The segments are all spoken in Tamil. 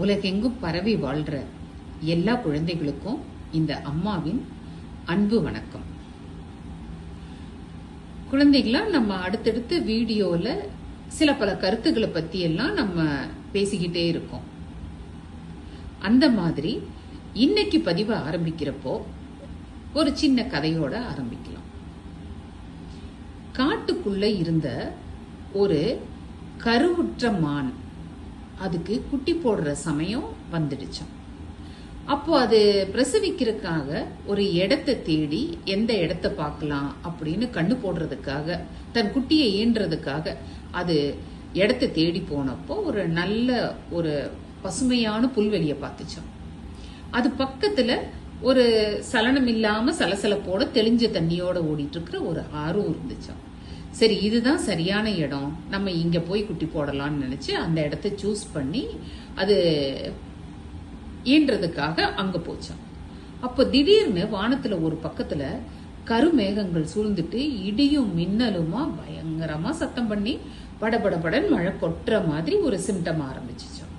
உலகெங்கும் பரவி வாழ்ற எல்லா குழந்தைகளுக்கும் இந்த அம்மாவின் அன்பு வணக்கம். குழந்தைகளா நம்ம அடுத்தடுத்த வீடியோல சில பல கருத்துக்களை பத்தி எல்லாம் நம்ம பேசிக்கிட்டே இருக்கோம். அந்த மாதிரி இன்னைக்கு பதிவை ஆரம்பிக்கிறப்போ ஒரு சின்ன கதையோட ஆரம்பிக்கலாம். காட்டுக்குள்ள இருந்த ஒரு கருவுற்ற மான் அதுக்கு குட்டி போடுற சமயம் வந்துடுச்சாம் அப்போ அது பிரசவிக்கிறதுக்காக ஒரு இடத்தை தேடி எந்த இடத்த பார்க்கலாம் அப்படின்னு கண்ணு போடுறதுக்காக தன் குட்டியை ஈன்றதுக்காக அது இடத்தை தேடி போனப்போ ஒரு நல்ல ஒரு பசுமையான புல்வெளியை பார்த்துச்சோம் அது பக்கத்துல ஒரு சலனம் இல்லாம சலசலப்போட தெளிஞ்ச தண்ணியோட ஓடிட்டு இருக்கிற ஒரு ஆறும் இருந்துச்சோம் சரி இதுதான் சரியான இடம். நம்ம இங்கே போய் குட்டி போடலாம்னு நினச்சி அந்த இடத்த சூஸ் பண்ணி அது ஈன்றதுக்காக அங்கே போச்சோம். அப்போ திடீர்னு வானத்தில் ஒரு பக்கத்தில் கருமேகங்கள் சூழ்ந்துட்டு இடியும் மின்னலுமா பயங்கரமா சத்தம் பண்ணி படபடபடன் மழை கொட்டுற மாதிரி ஒரு சிம்டம் ஆரம்பிச்சிச்சோம்.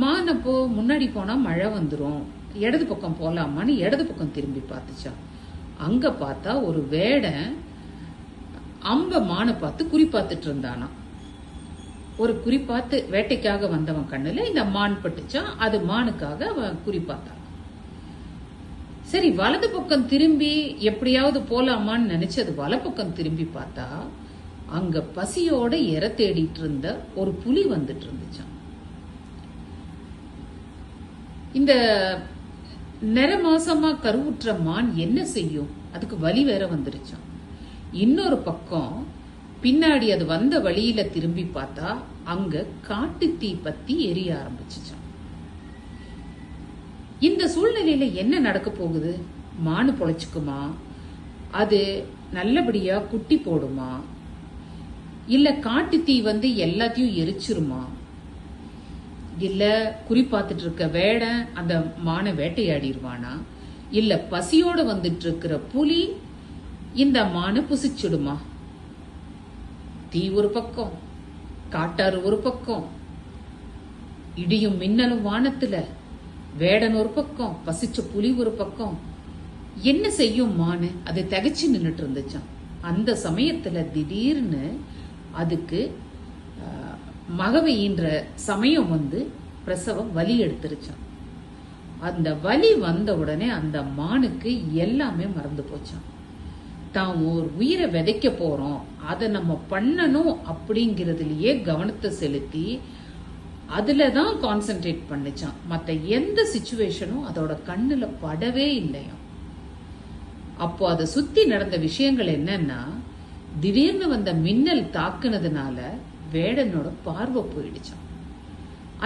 மான் அப்போ முன்னாடி போனா மழை வந்துடும் இடது பக்கம் போலாமான்னு இடது பக்கம் திரும்பி பார்த்துச்சான் அங்க பார்த்தா ஒரு வேடன் அம்ப மானை பார்த்து குறி பார்த்துட்டு ஒரு குறி பார்த்து வேட்டைக்காக வந்தவன் கண்ணுல இந்த மான் பட்டுச்சான் அது மானுக்காக அவன் குறி பார்த்தான். சரி வலது பக்கம் திரும்பி எப்படியாவது போலாமான்னு நினைச்சு அது வலப்பக்கம் திரும்பி பார்த்தா அங்க பசியோட இற தேடிட்டு இருந்த ஒரு புலி வந்துட்டு இருந்துச்சான் இந்த நிற மாசமா கருவுற்ற மான் என்ன செய்யும்? அதுக்கு வலி வேற வந்துருச்சான் இன்னொரு பக்கம் பின்னாடி அது வந்த வழியில திரும்பி பார்த்தா அங்க காட்டு தீ பத்தி எரிய ஆரம்பிச்சுச்சான் இந்த சூழ்நிலையில என்ன நடக்க போகுது? மானு பொழைச்சுக்குமா? அது நல்லபடியா குட்டி போடுமா? இல்ல காட்டு தீ வந்து எல்லாத்தையும் எரிச்சிருமா? இல்ல குறி பார்த்துட்டு இருக்க வேடன் அந்த மானை வேட்டையாடிடுவானா இல்ல பசியோட வந்துட்டு இருக்கிற புலி இந்த மானு புசிச்சுடுமா? தீ ஒரு பக்கம் காட்டாறு ஒரு பக்கம் இடியும் மின்னலும் வானத்துல வேடன் ஒரு பக்கம் பசிச்ச புலி ஒரு பக்கம். என்ன செய்யும் மானு? அது தகைச்சு நின்னுட்டு இருந்துச்சான் அந்த சமயத்துல திடீர்னு அதுக்கு மகவையின்ற சமயம் வந்து பிரசவம் வலி எடுத்துருச்சான் அந்த வலி வந்த உடனே அந்த மானுக்கு எல்லாமே மறந்து போச்சான் தான் ஒரு உயிரை விதைக்க போறோம். அதை நம்ம பண்ணணும் அப்படிங்கறதுலயே கவனத்தை செலுத்தி அதுல தான் கான்சென்ட்ரேட் பண்ணிச்சான். மற்ற எந்த சுச்சுவேஷனும் அதோட கண்ணுல படவே இல்லையாம். அப்போ அதை சுத்தி நடந்த விஷயங்கள் என்னன்னா திடீர்னு வந்த மின்னல் தாக்குனதுனால வேடனோட பார்வை போயிடுச்சான்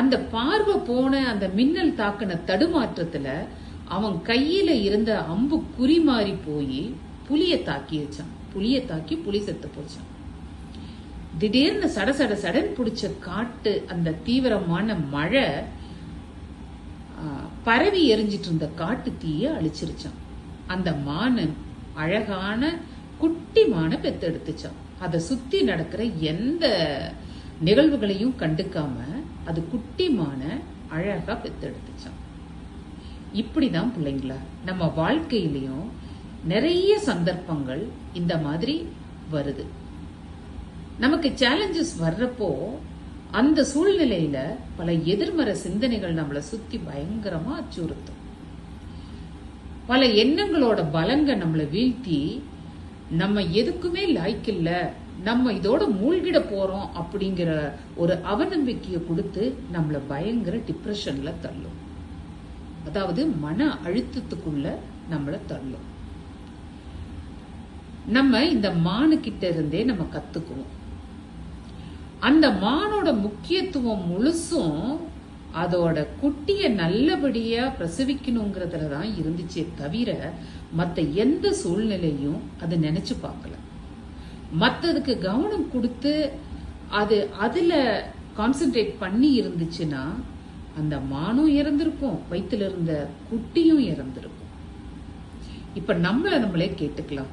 அந்த பார்வை போன அந்த மின்னல் தாக்குன தடுமாற்றத்துல அவன் கையில இருந்த அம்பு குறி மாறி போய் புலிய தாக்கி வச்சான். புலிய தாக்கி புலி செத்து போச்சான். திடீர்னு சட சட சடன் பிடிச்ச காட்டு அந்த தீவிரமான மழை பரவி எரிஞ்சிட்டு இருந்த காட்டு தீய அழிச்சிருச்சான். அந்த மானன் அழகான குட்டி மானை பெத்தெடுத்துச்சான். அதை சுத்தி நடக்கிற எந்த நிகழ்வுகளையும் கண்டுக்காம அது குட்டி மானை அழகா பெத்தெடுத்துச்சான். இப்படிதான் பிள்ளைங்களா நம்ம வாழ்க்கையிலையும் நிறைய சந்தர்ப்பங்கள் இந்த மாதிரி வருது. நமக்கு சேலஞ்சஸ் வர்றப்போ அந்த சூழ்நிலையில பல எதிர்மறை சிந்தனைகள் நம்மளை சுத்தி பயங்கரமா அச்சுறுத்தும். பல எண்ணங்களோட பலங்க நம்மளை வீழ்த்தி நம்ம எதுக்குமே லாய்க்கில்ல நம்ம இதோட மூழ்கிட போறோம் அப்படிங்கிற ஒரு அவநம்பிக்கையை கொடுத்து நம்மளை பயங்கர டிப்ரெஷன்ல தள்ளும். அதாவது மன அழுத்தத்துக்குள்ள நம்மளை தள்ளும். நம்ம இந்த மானு கிட்ட இருந்தே நம்ம கத்துக்குவோம். அந்த மானோட முக்கியத்துவம் முழுசும் அதோட குட்டிய நல்லபடியா பிரசவிக்கணுங்கிறதுல தான் இருந்துச்சே தவிர மற்ற எந்த சூழ்நிலையும் அது நினைச்சு பார்க்கல. மற்றதுக்கு கவனம் கொடுத்து அது அதுல கான்சென்ட்ரேட் பண்ணி இருந்துச்சுன்னா அந்த மானும் இறந்திருக்கும் வயிற்றுல இருந்த குட்டியும் இறந்திருக்கும். இப்ப நம்மள நம்மளே கேட்டுக்கலாம்.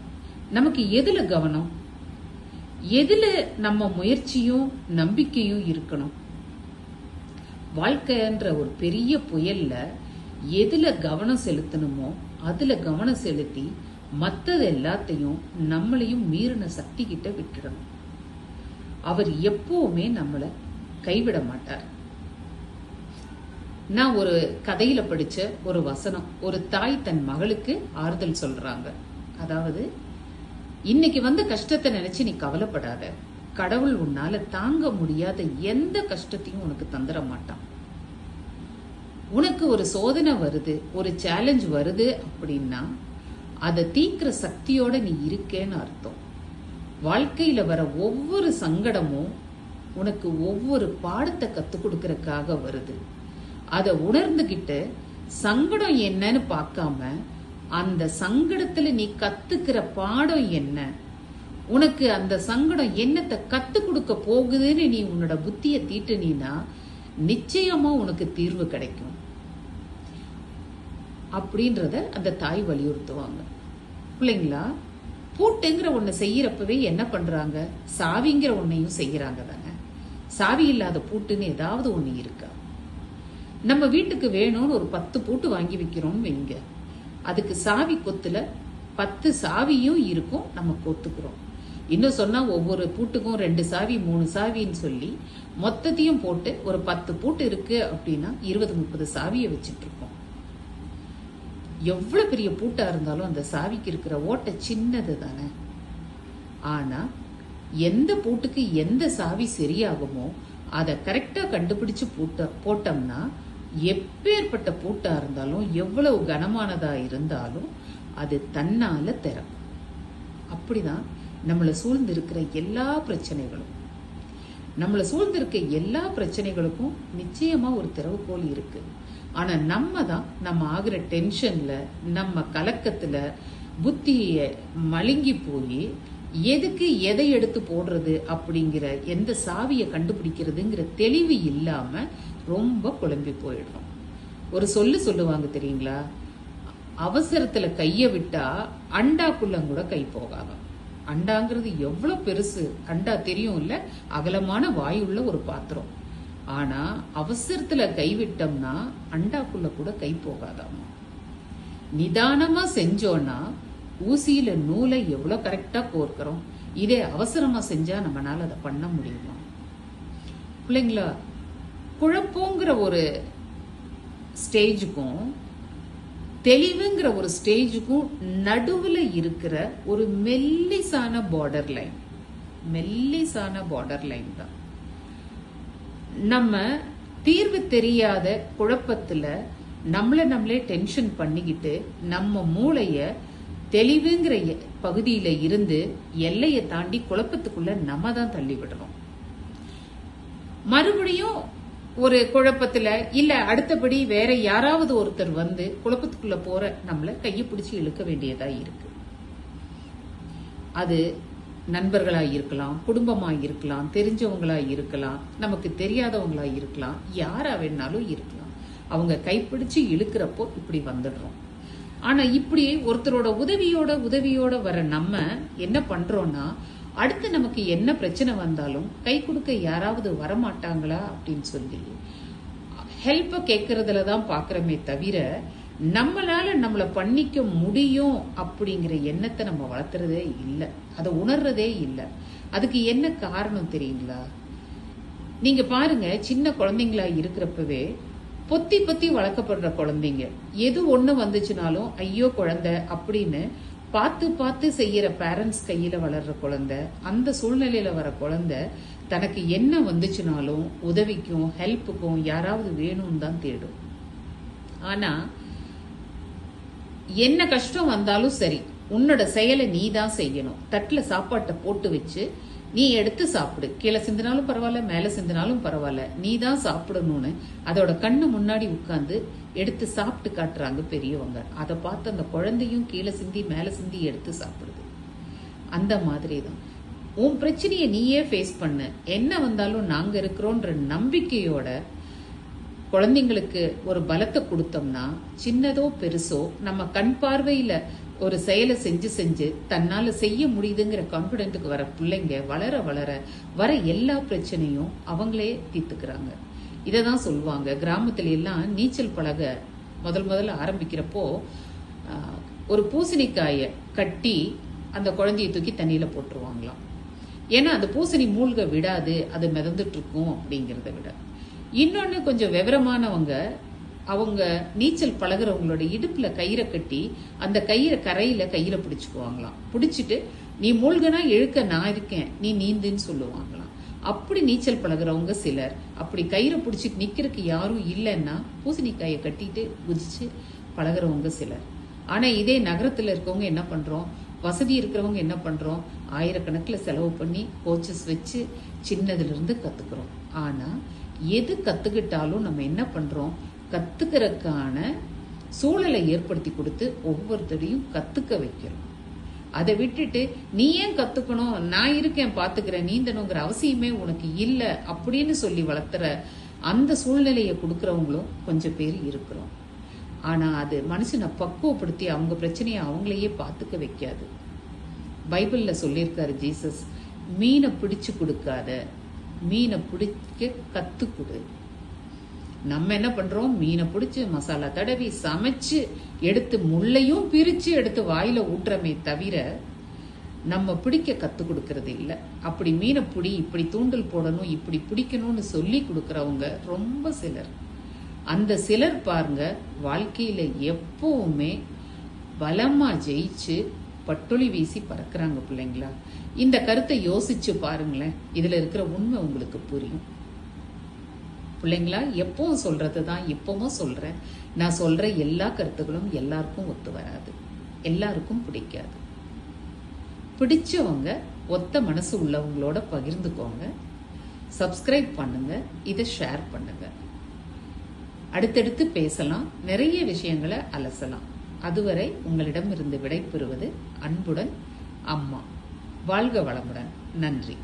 நமக்கு எதுல கவனம்? எதுல நம்ம முயற்சியும் நம்பிக்கையும் இருக்கணும்? வாழ்க்கைன்ற ஒரு பெரிய புயல்ல எதுல கவனம் செலுத்தணுமோ அதுல கவனம் செலுத்தி மற்றது எல்லாத்தையும் நம்மளையும் மீறின சக்தி கிட்ட விட்டுடணும். அவர் எப்பவுமே நம்மளை கைவிட மாட்டார். நான் ஒரு கதையில படிச்ச ஒரு வசனம் ஒரு தாய் தன் மகளுக்கு ஆறுதல் சொல்றாங்க. அதாவது இன்னைக்கு வந்த கஷ்டத்தை நினைச்சு நீ கவலைப்படாத. கடவுள் உன்னால தாங்க முடியாத எந்த கஷ்டத்தையும் உனக்கு தந்துட மாட்டான். உனக்கு ஒரு சோதனை வருது ஒரு சேலஞ்ச் வருது அப்படின்னா அதை தீக்கிற சக்தியோட நீ இருக்கேன்னு அர்த்தம். வாழ்க்கையில வர ஒவ்வொரு சங்கடமும் உனக்கு ஒவ்வொரு பாடத்தை கத்து கொடுக்கறக்காக வருது. அதை உணர்ந்துகிட்டு சங்கடம் என்னன்னு பார்க்காம அந்த சங்கடத்துல நீ கத்துக்கிற பாடம் என்ன? உனக்கு அந்த சங்கடம் என்னத்தை கத்து கொடுக்க போகுதுன்னு நீ உன்னோட புத்திய தீட்டுனா நிச்சயமா உனக்கு தீர்வு கிடைக்கும். அப்படின்றத அந்த தாய் வலியுறுத்துவாங்க. பிள்ளைங்களா பூட்டுங்கிற ஒண்ணு செய்யறப்பவே என்ன பண்றாங்க? சாவிங்கிற ஒன்னையும் செய்யறாங்க தானே. சாவி இல்லாத பூட்டுன்னு ஏதாவது ஒண்ணு இருக்கா? நம்ம வீட்டுக்கு வேணும்னு ஒரு பத்து பூட்டு வாங்கி வைக்கிறோம்னு வைங்க. அதுக்கு சாவி கொத்துல பத்து சாவியும் இருக்கும் நம்ம கொத்துக்கிறோம். இன்னும் சொன்னா ஒவ்வொரு பூட்டுக்கும் ரெண்டு சாவி மூணு சாவின்னு சொல்லி மொத்தத்தையும் போட்டு ஒரு பத்து பூட்டு இருக்கு அப்படின்னா இருபது முப்பது சாவியை வச்சுட்டு இருக்கோம் எவ்வளவு பெரிய பூட்டா இருந்தாலும் அந்த சாவிக்கு இருக்கிற ஓட்டை சின்னது தானே. ஆனா எந்த பூட்டுக்கு எந்த சாவி சரியாகுமோ அதை கரெக்டா கண்டுபிடிச்சு பூட்ட போட்டோம்னா எப்பேற்பட்ட பூட்டா இருந்தாலும் எவ்வளவு கனமானதா இருந்தாலும் அது தன்னால திறக்கும். அப்படிதான் நம்மளை சூழ்ந்திருக்கிற எல்லா பிரச்சனைகளும். நம்மளை சூழ்ந்திருக்க எல்லா பிரச்சனைகளுக்கும் நிச்சயமா ஒரு திறவுகோல் இருக்கு. ஆனா நம்ம தான் நம்ம ஆகிற டென்ஷன்ல நம்ம கலக்கத்துல புத்திய மழுங்கி போய் எதுக்கு எதை எடுத்து போடுறது அப்படிங்கிற எந்த சாவியை கண்டுபிடிக்கிறதுங்கிற தெளிவு இல்லாம ரொம்ப குழம்பி போயிடும் ஒரு சொல்லு சொல்லுவாங்க தெரியுங்களா? அவசரத்துல கைய விட்டா அண்டாக்குள்ள கூட கை போகாதாம். அண்டாங்கிறது எவ்வளவு பெருசு அண்டா தெரியும் இல்ல அகலமான வாயுள்ள ஒரு பாத்திரம். ஆனா அவசரத்துல கைவிட்டோம்னா அண்டாக்குள்ள கூட கை போகாதாமா நிதானமா செஞ்சோன்னா ஊசியில நூலை எவ்வளவு கரெக்டா கோர்க்கிறோம்? இதே அவசரமா செஞ்சா நம்மளால் அதை பண்ண முடியுமா? பிள்ளைங்களா குழப்பங்கிற ஒரு ஸ்டேஜுக்கும் தெளிவுங்கிற ஒரு ஸ்டேஜுக்கும் நடுவில் இருக்கிற ஒரு மெல்லிசான பார்டர் லைன் மெல்லிசான பார்டர் லைன் தான். நம்ம தீர்வு தெரியாத குழப்பத்தில் நம்மளை நம்மளே டென்ஷன் பண்ணிக்கிட்டு நம்ம மூளையை தெளிவுங்கிற பகுதியில இருந்து எல்லையை தாண்டி குழப்பத்துக்குள்ள நம்ம தான் தள்ளி விடுறோம் மறுபடியும் ஒரு குழப்பத்துல இல்ல அடுத்தபடி வேற யாராவது ஒருத்தர் வந்து குழப்பத்துக்குள்ள போற நம்மள கையை பிடிச்சி இழுக்க வேண்டியதா இருக்கு. அது நண்பர்களா இருக்கலாம் குடும்பமா இருக்கலாம் தெரிஞ்சவங்களா இருக்கலாம் நமக்கு தெரியாதவங்களா இருக்கலாம் யாரா வேணாலும் இருக்கலாம். அவங்க கைப்பிடிச்சு இழுக்கிறப்போ இப்படி வந்துடுறோம். ஆனா இப்படி ஒருத்தரோட உதவியோட உதவியோட வர நம்ம என்ன பண்றோம்னா அடுத்து நமக்கு என்ன பிரச்சனை வந்தாலும் கை கொடுக்க யாராவது வரமாட்டாங்களா அப்படின்னு சொல்லி ஹெல்ப்பை கேட்கறதுல தான் பார்க்குறோமே தவிர நம்மளால நம்மளை பண்ணிக்க முடியும் அப்படிங்கிற எண்ணத்தை நம்ம வளர்த்துறதே இல்லை. அதை உணர்றதே இல்லை. அதுக்கு என்ன காரணம் தெரியுங்களா? நீங்க பாருங்க சின்ன குழந்தைங்களா இருக்கிறப்பவே பொத்தி பொத்தி வளர்க்கப்படுற குழந்தைங்க. எது ஒண்ணு வந்துச்சுனாலும் ஐயோ குழந்தை அப்படின்னு பார்த்து பார்த்து செய்யற பேரண்ட்ஸ் கையில வளர்ற குழந்தை அந்த சூழ்நிலையில வர குழந்தை தனக்கு என்ன வந்துச்சுனாலும் உதவிக்கும் ஹெல்ப்புக்கும் யாராவது வேணும்னு தான் தேடும். ஆனா என்ன கஷ்டம் வந்தாலும் சரி உன்னோட செயலை நீ தான் செய்யணும். தட்டில் சாப்பாட்டை போட்டு வச்சு நீ எடுத்து சாப்பிடு. கீழே சிந்தினாலும் பரவாயில்ல மேலே சிந்தினாலும் பரவாயில்ல. நீ தான் சாப்பிடணும்னு அதோட கண்ணு முன்னாடி உட்காந்து எடுத்து சாப்பிட்டு காட்டுறாங்க பெரியவங்க. அதை பார்த்து அந்த குழந்தையும் கீழே சிந்தி மேலே சிந்தி எடுத்து சாப்பிடுது. அந்த மாதிரி தான் உன் பிரச்சனையை நீயே ஃபேஸ் பண்ணு. என்ன வந்தாலும் நாங்கள் இருக்கிறோன்ற நம்பிக்கையோட குழந்தைங்களுக்கு ஒரு பலத்தை கொடுத்தோம்னா சின்னதோ பெருசோ நம்ம கண் பார்வையில ஒரு செயலை செஞ்சு செஞ்சு தன்னால் செய்ய முடியுதுங்கிற கான்ஃபிடென்ட்டுக்கு வர பிள்ளைங்க வளர வளர வர எல்லா பிரச்சனையும் அவங்களே தீர்த்துக்கிறாங்க. இதை தான் சொல்லுவாங்க. கிராமத்துல எல்லாம் நீச்சல் பழக முதல் முதல்ல ஆரம்பிக்கிறப்போ ஒரு பூசணிக்காயை கட்டி அந்த குழந்தைய தூக்கி தண்ணியில் போட்டுருவாங்களாம். ஏன்னா அந்த பூசணி மூழ்க விடாது அது மிதந்துட்டு இருக்கும் அப்படிங்கிறத விட. இன்னொன்று கொஞ்சம் விவரமானவங்க அவங்க நீச்சல் பழகுறவங்களோட இடுப்புல கயிறை கட்டி அந்த கயிறை கரையில கையில பிடிச்சுக்குவாங்களாம். பிடிச்சிட்டு நீ மூழ்கனா இழுக்க நான் இருக்கேன் நீ நீந்துன்னு சொல்லுவாங்களாம். அப்படி நீச்சல் பழகுறவங்க சிலர் அப்படி கயிறை பிடிச்சிட்டு நிக்கிறதுக்கு யாரும் இல்லைன்னா பூசணிக்காயை கட்டிட்டு குதிச்சு பழகுறவங்க சிலர். ஆனா இதே நகரத்துல இருக்கவங்க என்ன பண்றோம்? வசதி இருக்கிறவங்க என்ன பண்றோம்? ஆயிரக்கணக்கில் செலவு பண்ணி கோச்சஸ் வச்சு சின்னதுல இருந்து கத்துக்கிறோம். ஆனா எது கத்துக்கிட்டாலும் நம்ம என்ன பண்றோம்? கத்துக்கிறதுக்கான சூழலை ஏற்படுத்தி கொடுத்து ஒவ்வொருத்தரையும் கத்துக்க வைக்கிறோம். அதை விட்டுட்டு நீ ஏன் கத்துக்கணும்? நான் இருக்கேன் பாத்துக்கிறேன். நீந்தணுங்கிற அவசியமே உனக்கு இல்ல அப்படின்னு சொல்லி வளர்த்துற அந்த சூழ்நிலையை கொடுக்கறவங்களும் கொஞ்சம் பேர் இருக்கிறோம். ஆனா அது மனுஷனை பக்குவப்படுத்தி அவங்க பிரச்சனையை அவங்களையே பார்த்துக்க வைக்காது. பைபிள்ல சொல்லியிருக்காரு ஜீசஸ் மீனை பிடிச்சு கொடுக்காத மீனை பிடிக்க கத்து கொடு. நம்ம என்ன பண்றோம்? மீனை பிடிச்சி மசாலா தடவி சமைச்சு எடுத்து முள்ளையும் பிரிச்சு எடுத்து வாயில ஊட்டுறமே தவிர நம்ம பிடிக்க கத்து கொடுக்கறது இல்ல. அப்படி மீனை பிடி இப்படி தூண்டல் போடணும் இப்படி பிடிக்கணும்னு சொல்லி கொடுக்கறவங்க ரொம்ப சிலர். அந்த சிலர் பாருங்க வாழ்க்கையில எப்பவுமே பலமா ஜெயிச்சு பட்டொளி வீசி பறக்கிறாங்க பிள்ளைங்களா? இந்த கருத்தை யோசிச்சு பாருங்களேன். இதுல இருக்கிற உண்மை உங்களுக்கு புரியும். பிள்ளைங்களா எப்பவும் சொல்றது தான் இப்பவும் சொல்றேன். நான் சொல்ற எல்லா கருத்துக்களும் எல்லாருக்கும் ஒத்து வராது. எல்லாருக்கும் பிடிக்காது. பிடிச்சவங்க ஒத்த மனசு உள்ளவங்களோட பகிர்ந்துக்கோங்க. சப்ஸ்கிரைப் பண்ணுங்க இதை ஷேர் பண்ணுங்க. அடுத்தடுத்து பேசலாம் நிறைய விஷயங்களை அலசலாம். அதுவரை உங்களிடமிருந்து விடைபெறுவது அன்புடன் அம்மா. வாழ்க வளமுடன். நன்றி.